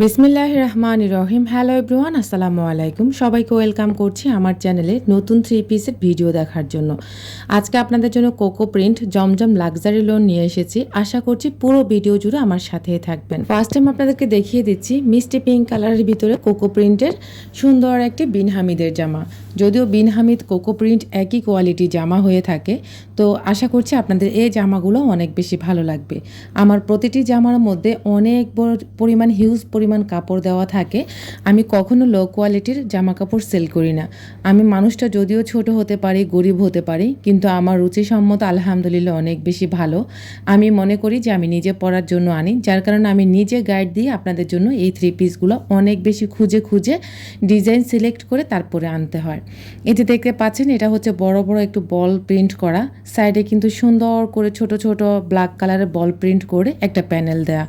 বিসমিল্লাহ রহমান রহিম। Hello everyone আসসালামু আলাইকুম। সবাইকে ওয়েলকাম করছি আমার চ্যানেলে নতুন থ্রি পিসের ভিডিও দেখার জন্য। আজকে আপনাদের জন্য coco print Zamzam luxury lawn নিয়ে এসেছি। আশা করছি পুরো ভিডিও জুড়ে আমার সাথেই থাকবেন। ফার্স্ট টাইম আপনাদেরকে দেখিয়ে দিচ্ছি মিষ্টি পিঙ্ক কালারের ভিতরে কোকো প্রিন্টের সুন্দর একটি বিন হামিদের জামা। যদিও বিন হামিদ কোকো প্রিন্ট একই কোয়ালিটি জামা হয়ে থাকে, তো আশা করছি আপনাদের এই জামাগুলো অনেক বেশি ভালো লাগবে। আমার প্রতিটি জামার মধ্যে অনেক বড় পরিমাণ হিউজ পরিমাণ কাপড় দেওয়া থাকে, আমি কখনো লো কোয়ালিটির জামা কাপড় সেল করি না। আমি মানুষটা যদিও ছোট হতে পারি, গরিব হতে পারি, কিন্তু আমার রুচিসম্মত আলহামদুলিল্লাহ অনেক বেশি ভালো। আমি মনে করি যে আমি নিজে পরার জন্য আনি, যার কারণে আমি নিজে গাইড দিয়ে আপনাদের জন্য এই থ্রি পিসগুলো অনেক বেশি খুঁজে খুঁজে ডিজাইন সিলেক্ট করে তারপরে আনতে হয়। এই যে দেখতে পাচ্ছেন, এটা হচ্ছে বড় বড় একটু বল প্রিন্ট করা। সাইডে কিন্তু সুন্দর করে ছোট ছোট ব্ল্যাক কালারের বল প্রিন্ট করে একটা প্যানেল দেয়া।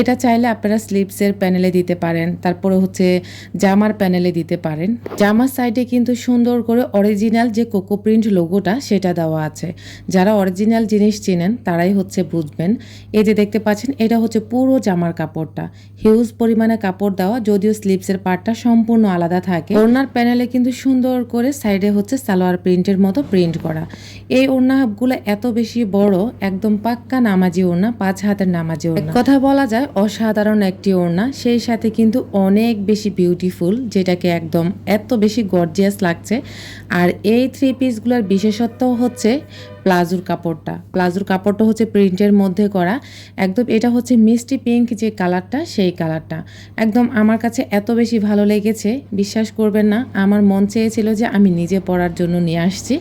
এটা চাইলে আপনারা স্লিপসের প্যানেলে দিতে পারেন। তারপরে হচ্ছে জামার প্যানেলে দিতে পারেন। জামার সাইডে কিন্তু সুন্দর করে অরিজিনাল যে কোকো প্রিন্ট লোগোটা সেটা দেওয়া আছে। যারা অরিজিনাল জিনিস চেনেন, তারাই হচ্ছে বুঝবেন। এই যে দেখতে পাচ্ছেন, এটা হচ্ছে পুরো জামার কাপড়টা। হিউজ পরিমাণে কাপড় দেওয়া, যদিও স্লিপসের পার্টটা সম্পূর্ণ আলাদা থাকে। ওনার প্যানেলে কিন্তু সুন্দর করে সাইডে হচ্ছে সালোয়ার প্রিন্টের মতো প্রিন্ট করা। এই ওড়নাগুলো এত বেশি বড়, একদম পাক্কা নামাজি ওড়না, পাঁচ হাতের নামাজি ওড়না। কথা বলা যায়, অসাধারণ একটি ওড়না। সেই সাথে কিন্তু অনেক বেশি বিউটিফুল যেটাকে একদম এত বেশি গর্জিয়াস লাগছে। আর এই থ্রি পিসগুলোর বিশেষত্ব হচ্ছে প্লাজোর কাপড়টা। প্লাজোর কাপড়টা হচ্ছে প্রিন্টের মধ্যে করা। একদম এটা হচ্ছে মিষ্টি পিঙ্ক যে কালারটা, সেই কালারটা। একদম আমার কাছে এত বেশি ভালো লেগেছে, বিশ্বাস করবেন না, আমার মন চেয়েছিল যে আমি নিজে পরার জন্য নিয়ে আসছি।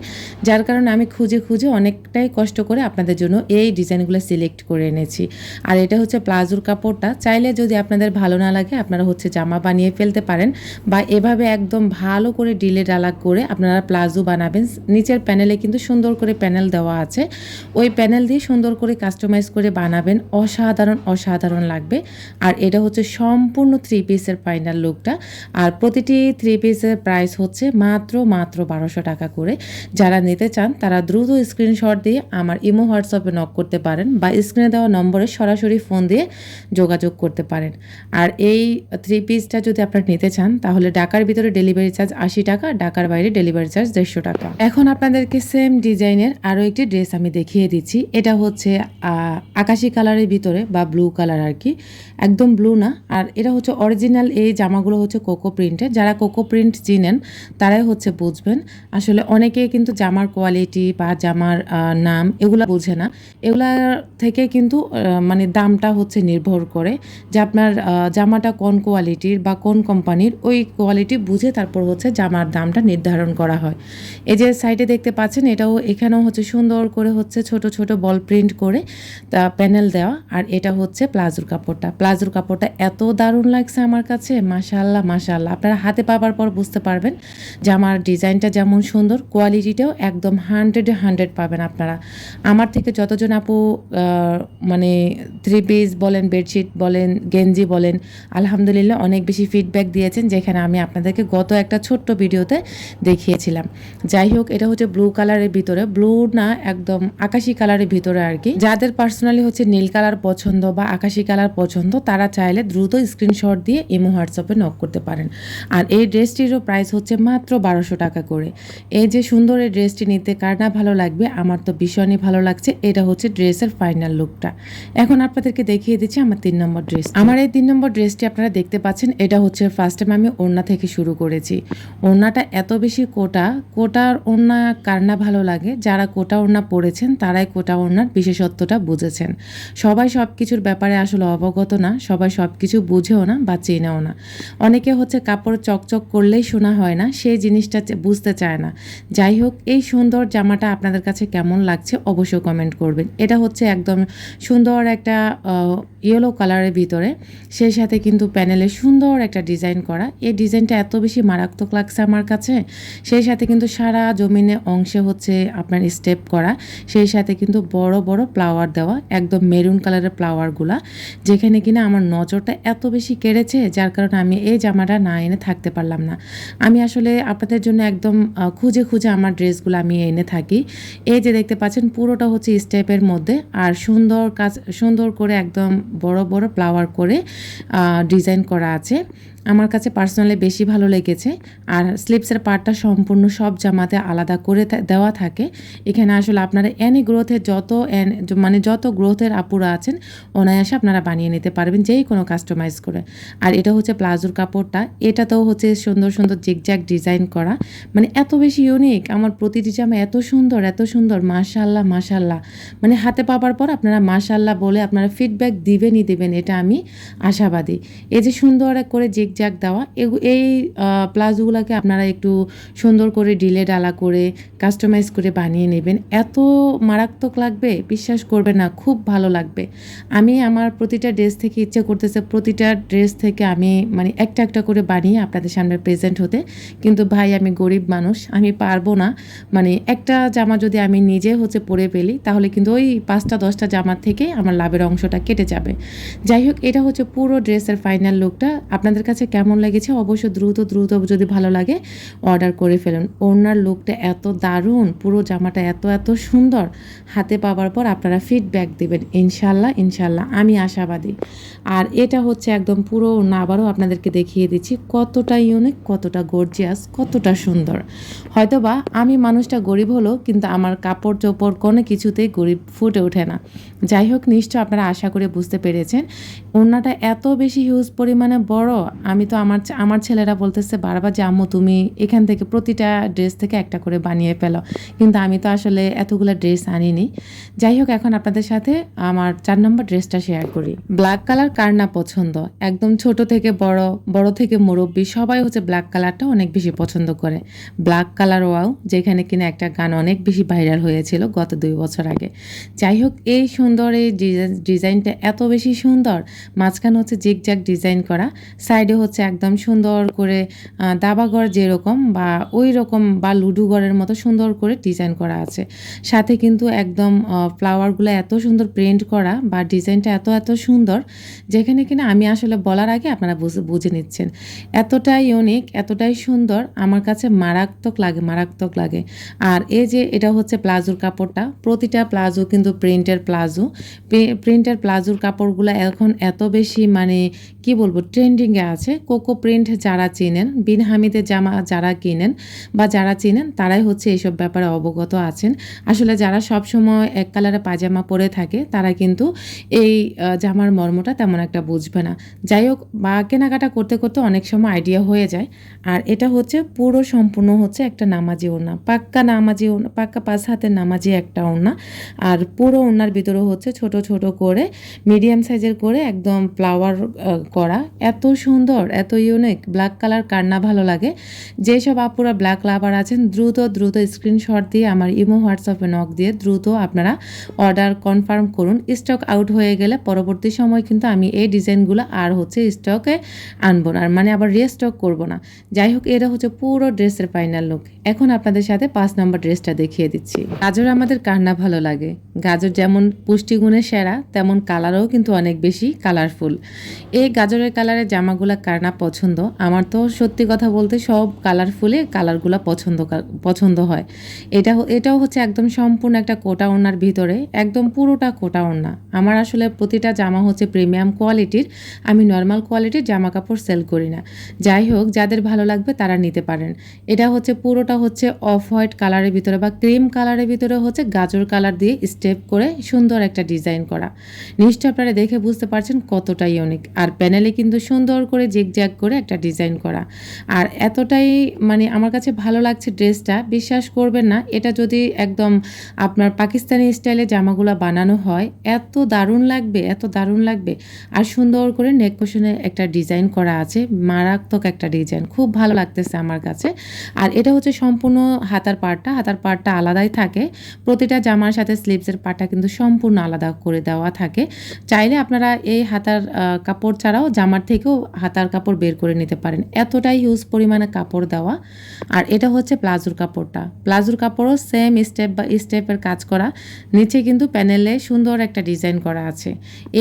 যার কারণে আমি খুঁজে খুঁজে অনেকটাই কষ্ট করে আপনাদের জন্য এই ডিজাইনগুলো সিলেক্ট করে এনেছি। আর এটা হচ্ছে প্লাজোর কাপড়টা। চাইলে যদি আপনাদের ভালো না লাগে, আপনারা হচ্ছে জামা বানিয়ে ফেলতে পারেন বা এভাবে একদম ভালো করে ডিলে ডালা করে আপনারা প্লাজো বানাবেন। নিচের প্যানেলে কিন্তু সুন্দর করে প্যানেল দেওয়া আছে। ওই প্যানেল দিয়ে সুন্দর করে কাস্টমাইজ করে বানাবেন। অসাধারণ অসাধারণ লাগবে। আর এটা হচ্ছে সম্পূর্ণ থ্রি পিসের ফাইনাল লুকটা আর প্রতিটি থ্রি পিসের প্রাইস হচ্ছে মাত্র মাত্র বারোশো টাকা করে। যারা নিতে চান, তারা দ্রুত স্ক্রিনশট দিয়ে আমার ইমো হোয়াটসঅ্যাপে নক করতে পারেন বা স্ক্রিনে দেওয়া নম্বরে সরাসরি ফোন দিয়ে যোগাযোগ করতে পারেন। আর এই থ্রি পিসটা যদি আপনারা নিতে চান, তাহলে ঢাকার ভিতরে ডেলিভারি চার্জ আশি টাকা, ঢাকার বাইরে ডেলিভারি চার্জ দেড়শো টাকা। এখন আপনাদেরকে সেম ডিজাইনের আরও একটি ড্রেস আমি দেখিয়ে দিচ্ছি। এটা হচ্ছে আকাশি কালারের ভিতরে বা ব্লু কালার আর কি একদম ব্লু না। আর এটা হচ্ছে অরিজিনাল এই জামাগুলো হচ্ছে কোকো প্রিন্টের যারা কোকো প্রিন্ট চিনেন, তারাই হচ্ছে বুঝবেন। আসলে অনেকে কিন্তু জামার কোয়ালিটি বা জামার নাম এগুলো বোঝে না। এগুলা থেকে কিন্তু মানে দামটা হচ্ছে নির্ভর করে যে আপনার জামাটা কোন কোয়ালিটির বা কোন কোম্পানির ওই কোয়ালিটি বুঝে তারপর হচ্ছে জামার দামটা নির্ধারণ করা হয়। এই যে সাইডে দেখতে পাচ্ছেন, এটাও এখানেও হচ্ছে সুন্দর করে হচ্ছে ছোট ছোট বল প্রিন্ট করে তা প্যানেল দেওয়া, আর এটা হচ্ছে প্লাজোর কাপড়টা। প্লাজোর কাপড়টা এত দারুণ লাগছে আমার কাছে মাশাল্লাহ মাশাল্লাহ আপনারা হাতে পাবার পর বুঝতে পারবেন যে আমার ডিজাইনটা যেমন সুন্দর কোয়ালিটিটাও একদম হান্ড্রেডে হান্ড্রেড পাবেন আপনারা। আমার থেকে যতজন আপু মানে থ্রি পিস বলেন বেডশিট বলেন, গেঞ্জি বলেন, আলহামদুলিল্লাহ অনেক বেশি ফিডব্যাক দিয়েছেন, যেখানে আমি আপনাদেরকে গত একটা ছোট্ট ভিডিওতে দেখিয়েছিলাম। যাই হোক, এটা হচ্ছে ব্লু কালারের ভিতরে ব্লু না একদম আকাশি কালারের ভিতরে আর কি। যাদের পার্সোনালি হচ্ছে নীল কালার পছন্দ বা আকাশি কালার পছন্দ, তারা চাইলে দ্রুত স্ক্রিনশট দিয়ে ইমো হোয়াটসঅ্যাপে নক করতে পারেন। আর এই ড্রেসটিরও প্রাইস হচ্ছে মাত্র বারোশো টাকা করে। এই যে সুন্দর এই ড্রেসটি নিতে কার না ভালো লাগবে, আমার তো ভীষণই ভালো লাগছে, এটা হচ্ছে ড্রেসের ফাইনাল লুকটা এখন আপনাদেরকে দেখিয়ে দিচ্ছি আমার তিন নম্বর ড্রেস। আমার এই তিন নম্বর ড্রেসটি আপনারা দেখতে পাচ্ছেন, এটা হচ্ছে ফার্স্ট টাইম আমি ওড়না থেকে শুরু করেছি। ওড়নাটা এত বেশি কোটা, কোটার ওড়না কার না ভালো লাগে, যারা কোটা ওড়না পরেছেন তারাই কোটা ওড়নার বিশেষত্বটা বুঝেছেন। সবাই সব কিছুর ব্যাপারে আসলে অবগত না, সবাই সব কিছু বুঝেও না বা চেনেও না। অনেকে হচ্ছে কাপড় চকচক করলেই শোনা হয় না, সেই জিনিসটা বুঝতে চায় না। যাই হোক, এই সুন্দর জামাটা আপনাদের কাছে কেমন লাগছে অবশ্যই কমেন্ট করবেন। এটা হচ্ছে একদম সুন্দর একটা ইয়েলো কালারের ভিতরে, সেই সাথে কিন্তু প্যানেলে সুন্দর একটা ডিজাইন করা। এই ডিজাইনটা এত বেশি মারাত্মক লাগছে আমার কাছে। সেই সাথে কিন্তু সারা জমিনে অংশে হচ্ছে আপনার স্টেপ করা। সেই সাথে কিন্তু বড় বড় ফ্লাওয়ার দেওয়া, একদম মেরুন কালারের ফ্লাওয়ারগুলা যেখানে কিনা আমার নজরটা এত বেশি কেড়েছে, যার কারণে আমি এই জামাটা না এনে থাকতে পারলাম না। আমি আসলে আপনাদের জন্য একদম খুঁজে খুঁজে আমার ড্রেসগুলো আমি এনে থাকি। এই যে দেখতে পাচ্ছেন, পুরোটা হচ্ছে স্টেপের মধ্যে। আর সুন্দর কাজ, সুন্দর করে একদম বড় বড় ফ্লাওয়ার করে ডিজাইন করা আছে। আমার কাছে পার্সোনালি বেশি ভালো লেগেছে। আর স্লিপসের পার্টটা সম্পূর্ণ সব জামাতে আলাদা করে দেওয়া থাকে। এখানে আসলে আপনারা এনি গ্রোথের যত এন- মানে যত গ্রোথের আপুরা আছেন, অনায়াসে আপনারা বানিয়ে নিতে পারবেন যেই কোনো কাস্টমাইজ করে। আর এটা হচ্ছে প্লাজোর কাপড়টা। এটাতেও হচ্ছে সুন্দর সুন্দর জিগজ্যাগ ডিজাইন করা। মানে এত বেশি ইউনিক আমার প্রতিটি জামা এত সুন্দর এত সুন্দর। মাশাল্লাহ মাশাল্লাহ মানে হাতে পাবার পর আপনারা মাশাল্লাহ বলে আপনারা ফিডব্যাক দিবেনই দেবেন, এটা আমি আশাবাদী। এই যে সুন্দর করে জিগজ্যাগ দেওয়া এই প্লাজোগুলোকে আপনারা একটু সুন্দর করে ডিলে ডালা করে, কাস্টমাইজ করে বানিয়ে নেবেন। এত মারাত্মক লাগবে, বিশ্বাস করবে না, খুব ভালো লাগবে। আমি আমার প্রতিটা ড্রেস থেকে ইচ্ছে করতেছে, প্রতিটা ড্রেস থেকে আমি মানে একটা একটা করে বানিয়ে আপনাদের সামনে প্রেজেন্ট হতে। কিন্তু ভাই, আমি গরিব মানুষ, আমি পারব না। মানে একটা জামা যদি আমি নিজে হচ্ছে পরে ফেলি, তাহলে কিন্তু ওই পাঁচটা দশটা জামার থেকে আমার লাভের অংশটা কেটে যাবে। যাই হোক এটা হচ্ছে পুরো ড্রেসের ফাইনাল লুকটা আপনাদের কাছে কেমন লেগেছে? অবশ্য দ্রুত দ্রুত যদি ভালো লাগে অর্ডার করে ফেলুন। ওনার লুকটা এত দারুণ, পুরো জামাটা এত এত সুন্দর। হাতে পাওয়ার পর আপনারা ফিডব্যাক দেবেন। ইনশাল্লাহ ইনশাল্লাহ আমি আশাবাদী। আর এটা হচ্ছে একদম পুরো আবারও আপনাদেরকে দেখিয়ে দিচ্ছি, কতটা ইউনিক কতটা গর্জিয়াস কতটা সুন্দর। হয়তোবা আমি মানুষটা গরিব হলেও, কিন্তু আমার কাপড় চোপড় কোনো কিছুতেই গরিব ফুটে ওঠে না। যাই হোক নিশ্চয় আপনারা আশা করে বুঝতে পেরেছেন। ওড়নাটা এত বেশি হিউজ পরিমাণে বড়, আমি তো আমার আমার ছেলেরা বলতেছে বারবার যে আম্মু, তুমি এখান থেকে প্রতিটা ড্রেস থেকে একটা করে বানিয়ে ফেলো। কিন্তু আমি তো আসলে এতগুলো ড্রেস আনিনি। যাই হোক, এখন আপনাদের সাথে আমার চার নম্বর ড্রেসটা শেয়ার করি। ব্ল্যাক কালার কার না পছন্দ? একদম ছোট থেকে বড় বড় থেকে মুরব্বী, সবাই হচ্ছে ব্ল্যাক কালারটা অনেক বেশি পছন্দ করে। ব্ল্যাক কালার ওয়াও যেখানে কিনা একটা গান অনেক বেশি ভাইরাল হয়েছিল গত দুই বছর আগে। যাই হোক, এই সুন্দর এই ডিজাইনটা এত বেশি সুন্দর। মাঝখানে হচ্ছে জিগজ্যাগ ডিজাইন করা, সাইডে হচ্ছে একদম সুন্দর করে দাবাঘর যেরকম বা ওই রকম বা লুডু ঘরের মতো সুন্দর করে ডিজাইন করা আছে। সাথে কিন্তু একদম ফ্লাওয়ারগুলো এত সুন্দর প্রিন্ট করা বা ডিজাইনটা এত এত সুন্দর, যেখানে কিনা আমি আসলে বলার আগে আপনারা বুঝে নিচ্ছেন। এতটাই ইউনিক এতটাই সুন্দর, আমার কাছে মারাত্মক লাগে মারাত্মক লাগে। আর এই যে এটা হচ্ছে প্লাজোর কাপড়টা, প্রতিটা প্লাজো কিন্তু প্রিন্টের প্লাজো প্রিন্টের প্লাজোর কাপড়গুলো এখন এত বেশি মানে কি বলব ট্রেন্ডিংয়ে আছে। কোকো প্রিন্ট যারা চিনেন, বিন হামিদের জামা যারা কিনেন বা যারা চিনেন, তারাই হচ্ছে এইসব ব্যাপারে অবগত আছেন। আসলে যারা সব সময় এক কালারে পাজামা পরে থাকে, তারা কিন্তু এই জামার মর্মটা তেমন একটা বুঝবে না। যাই হোক, বা কেনাকাটা করতে করতে অনেক সময় আইডিয়া হয়ে যায়। আর এটা হচ্ছে পুরো সম্পূর্ণ হচ্ছে একটা নামাজি ওড়না। পাক্কা নামাজি ওড়না, পাক্কা পাঁচ হাতের নামাজি একটা ওড়না। আর পুরো ওড়নার ভিতরে হচ্ছে ছোট ছোট করে মিডিয়াম সাইজের করে একদম ফ্লাওয়ার করা। এত সুন্দর, এত ইউনিক ব্ল্যাক কালার কার না ভালো লাগে। যেসব আপুরা ব্ল্যাক লাভার আছেন, দ্রুত দ্রুত স্ক্রিনশট দিয়ে আমার ইমো, হোয়াটসঅ্যাপে নক দিয়ে দ্রুত আপনারা অর্ডার কনফার্ম করুন। স্টক আউট হয়ে গেলে পরবর্তী সময় কিন্তু আমি এই ডিজাইনগুলো আর হচ্ছে স্টকে আনব না। মানে আবার রিস্টক করব না। যাই হোক, এটা হচ্ছে পুরো ড্রেসের ফাইনাল লুক এখন আপনাদের সাথে পাঁচ নম্বর ড্রেসটা দেখিয়ে দিচ্ছি। গাজর আমাদের কার না ভালো লাগে? গাজর যেমন পুষ্টিগুণে সেরা, তেমন কালারও কিন্তু অনেক বেশি কালারফুল এই গাজরের কালারের জামাগুলো কার না পছন্দ? আমার তো সত্যি কথা বলতে সব কালারফুলে কালারগুলো পছন্দ পছন্দ হয়। এটা এটাও হচ্ছে একদম সম্পূর্ণ একটা কোটা ওড়নার ভিতরে, একদম পুরোটা কোটা ওড়না। আমার আসলে প্রতিটা জামা হচ্ছে প্রিমিয়াম কোয়ালিটির আমি নর্মাল কোয়ালিটির জামা কাপড় সেল করি না। যাই হোক, যাদের ভালো লাগবে তারা নিতে পারেন। এটা হচ্ছে, পুরোটা হচ্ছে অফ হোয়াইট কালারের ভিতরে বা ক্রিম কালারের ভিতরে হচ্ছে গাজর কালার দিয়ে স্টেপ করে সুন্দর একটা ডিজাইন করা। নিশ্চয় আপনারা দেখে বুঝতে পারছেন কতটা ইউনিক আর প্যানেলে কিন্তু সুন্দর করে জিগজ্যাগ করে একটা ডিজাইন করা। আর এতটাই মানে আমার কাছে ভালো লাগছে ড্রেসটা বিশ্বাস করবেন না, এটা যদি একদম আপনার পাকিস্তানি স্টাইলে জামাগুলো বানানো হয়, এত দারুণ লাগবে, এত দারুণ লাগবে। আর সুন্দর করে নেক কুশনে একটা ডিজাইন করা আছে, মারাত্মক একটা ডিজাইন খুব ভালো লাগতেছে আমার কাছে। আর এটা হচ্ছে সম্পূর্ণ হাতার পার্টটা হাতার পার্টটা আলাদাই থাকে। প্রতিটা জামার সাথে স্লিভসের পার্টটা কিন্তু সম্পূর্ণ আলাদা করে দেওয়া থাকে। চাইলে আপনারা এই হাতার কাপড় ছাড়াও জামার থেকেও হাতার কাপড় বের করে নিতে পারেন। এতটাই হিউজ পরিমাণে কাপড় দেওয়া। আর এটা হচ্ছে প্লাজোর কাপড়টা। প্লাজোর কাপড়ও সেম স্টেপ বা স্টেপের কাজ করা। নিচে কিন্তু প্যানেলে সুন্দর একটা ডিজাইন করা আছে।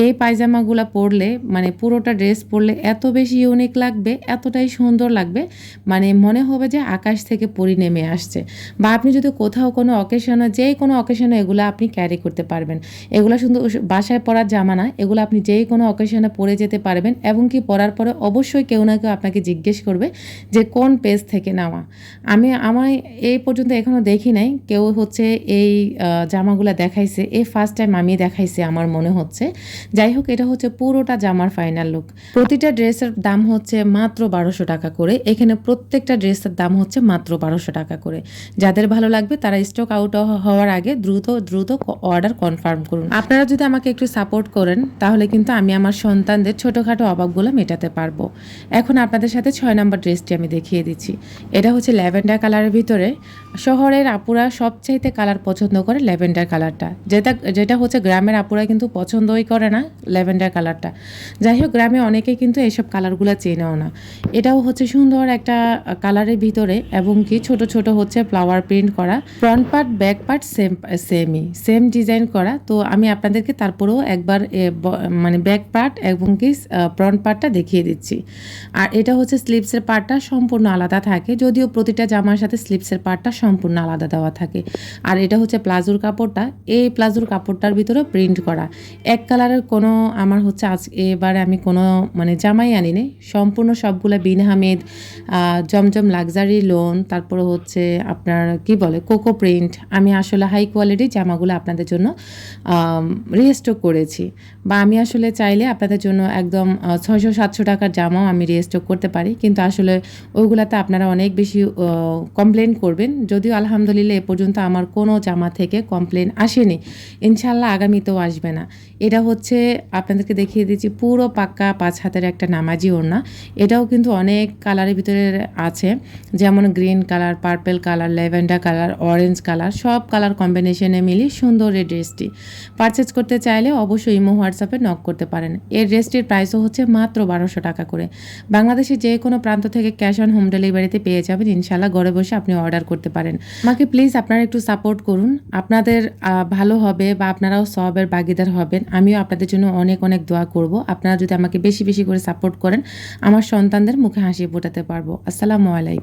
এই পায়জামাগুলো পরলে মানে পুরোটা ড্রেস পরলে এত বেশি ইউনিক লাগবে, এতটাই সুন্দর লাগবে মানে মনে হবে যে আকাশ থেকে পরি নেমে আসছে। বা আপনি যদি কোথাও কোনো অকেশনে যে কোনো অকেশনে এগুলো আপনি ক্যারি করতে পারবেন। এগুলো শুধু বাসায় পরার জামা না, এগুলো আপনি যেই কোনো অকেশনে পরে যেতে পারবেন এবং কি পরার পরে অবশ্যই কেউ না কেউ আপনাকে জিজ্ঞেস করবে যে কোন পেজ থেকে নেওয়া। আমি আমায় এই পর্যন্ত এখনও দেখি নাই, কেউ হচ্ছে এই জামাগুলো দেখাইছে এই ফার্স্ট টাইম আমি দেখাইছে আমার মনে হচ্ছে। যাই হোক, এটা হচ্ছে পুরোটা জামার ফাইনাল লুক প্রতিটা ড্রেসের দাম হচ্ছে মাত্র বারোশো টাকা করে, এখানে প্রত্যেকটা ড্রেসের দাম হচ্ছে মাত্র বারোশো টাকা করে। যাদের ভালো লাগবে তারা স্টক আউট হওয়ার আগে দ্রুত দ্রুত অর্ডার কনফার্ম করুন। আপনারা যদি আমাকে একটু সাপোর্ট করেন তাহলে কিন্তু আমি আমার সন্তানদের ছোটোখাটো অভাবগুলো মেটাতে পারব। এখন আপনাদের সাথে ছয় নম্বর ড্রেসটি আমি দেখিয়ে দিচ্ছি। এটা হচ্ছে ল্যাভেন্ডার কালারের ভিতরে। শহরের আপুরা সবচাইতে কালার পছন্দ করে ল্যাভেন্ডার কালারটা। যেটা যেটা হচ্ছে গ্রামের আপুরা কিন্তু পছন্দই করে না ল্যাভেন্ডার কালারটা। যাই হোক, গ্রামে অনেকেই কিন্তু এইসব কালারগুলো চেনেও না। এটাও হচ্ছে সুন্দর একটা কালারের ভিতরে এবং কি ছোট ছোট হচ্ছে ফ্লাওয়ার প্রিন্ট করা। Front part, back part same, সেমই, সেম ডিজাইন করা। তো আমি আপনাদেরকে তারপরেও একবার মানে ব্যাক পার্ট এবং কি ফ্রন্ট পার্টটা দেখিয়ে দিচ্ছি। আর এটা হচ্ছে স্লিপসের পার্টটা সম্পূর্ণ আলাদা থাকে, যদিও প্রতিটা জামার সাথে স্লিপসের পার্টটা সম্পূর্ণ আলাদা দেওয়া থাকে। আর এটা হচ্ছে প্লাজোর কাপড়টা, এই প্লাজোর কাপড়টার ভিতরে প্রিন্ট করা। এক কালারের কোনো আমার হচ্ছে আজ, এবারে আমি কোনো মানে জামাই আনিনি, সম্পূর্ণ সবগুলো বিন হামিদ জমজম লাক্সারি লোন তারপরে হচ্ছে আপনার কি বলে কোকো প্রিন্ট আমি আসলে হাই কোয়ালিটির জামাগুলো আপনাদের জন্য রিস্টক করেছি। বা আমি আসলে চাইলে আপনাদের জন্য একদম ছয়শো, সাতশো টাকার জামাও আমি রিস্টক করতে পারি। কিন্তু আসলে ওইগুলাতে আপনারা অনেক বেশি কমপ্লেন করবেন। যদিও আলহামদুলিল্লাহ এ পর্যন্ত আমার কোনো জামা থেকে কমপ্লেন আসেনি। ইনশাল্লাহ আগামীতেও আসবে না। এটা হচ্ছে, আপনাদেরকে দেখিয়ে দিচ্ছি পুরো পাক্কা পাঁচ হাতের একটা নামাজি ওড়না। এটাও কিন্তু অনেক কালারের ভিতরে আছে। যেমন green colour purple colour, lavender colour orange colour, সব কালার কম্বিনেশনে মিলিয়ে সুন্দর এই ড্রেসটি পারচেজ করতে চাইলে অবশ্যই হোয়াটসঅ্যাপে নক করতে পারেন। এর ড্রেসটির প্রাইসও হচ্ছে মাত্র বারোশো টাকা করে। বাংলাদেশের যে কোনো প্রান্ত থেকে ক্যাশ অন হোম ডেলিভারিতে পেয়ে যাবেন। ইনশাল্লাহ ঘরে বসে আপনি অর্ডার করতে পারেন। আমাকে প্লিজ আপনারা একটু সাপোর্ট করুন। আপনাদের ভালো হবে বা আপনারাও সবের ভাগিদার হবেন। আমিও আপনাদের জন্য অনেক অনেক দোয়া করব। আপনারা যদি আমাকে বেশি বেশি করে সাপোর্ট করেন, আমার সন্তানদের মুখে হাসি ফোটাতে পারব। আসসালামু আলাইকুম।